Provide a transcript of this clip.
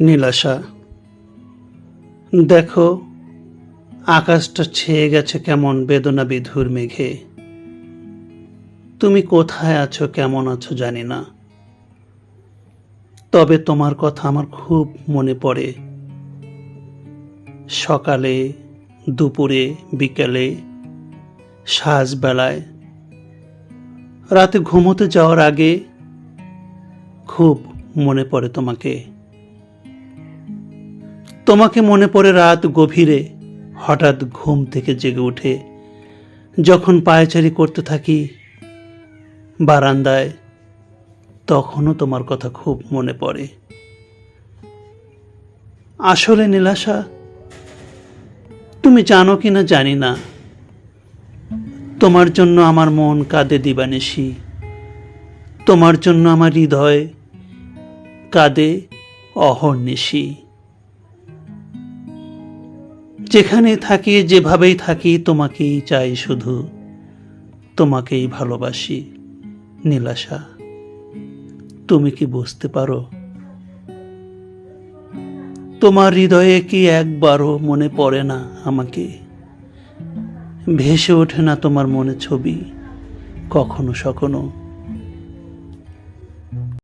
নীলাশা, দেখো, আকাশটা ছেয়ে গেছে কেমন বেদনা বিধুর মেঘে। তুমি কোথায় আছো, কেমন আছো জানি না। তবে তোমার কথা আমার খুব মনে পড়ে। সকালে, দুপুরে, বিকেলে, সাজবেলায়, রাতে ঘুমোতে যাওয়ার আগে খুব মনে পড়ে তোমাকে। তোমাকে মনে পড়ে রাত গভীরে, হঠাৎ ঘুম থেকে জেগে উঠে। যখন পায়চারি করতে থাকি বারান্দায়, তখনও তোমার কথা খুব মনে পড়ে। আসলে নীলাশা, তুমি জানো কি না জানি না। তোমার জন্য আমার মন কাঁদে দিবানিসি তোমার জন্য আমার হৃদয় কাঁদে অহর্নিশি। যেখানে থাকি, যেভাবেই থাকি, তোমাকেই চাই শুধু। তোমাকেই ভালোবাসি, নীলাশা। তুমি কি বুঝতে পারো? তোমার হৃদয়ে কি একবারও মনে পড়ে না আমাকে? ভেসে ওঠে না তোমার মনে ছবি, কখনো সখনো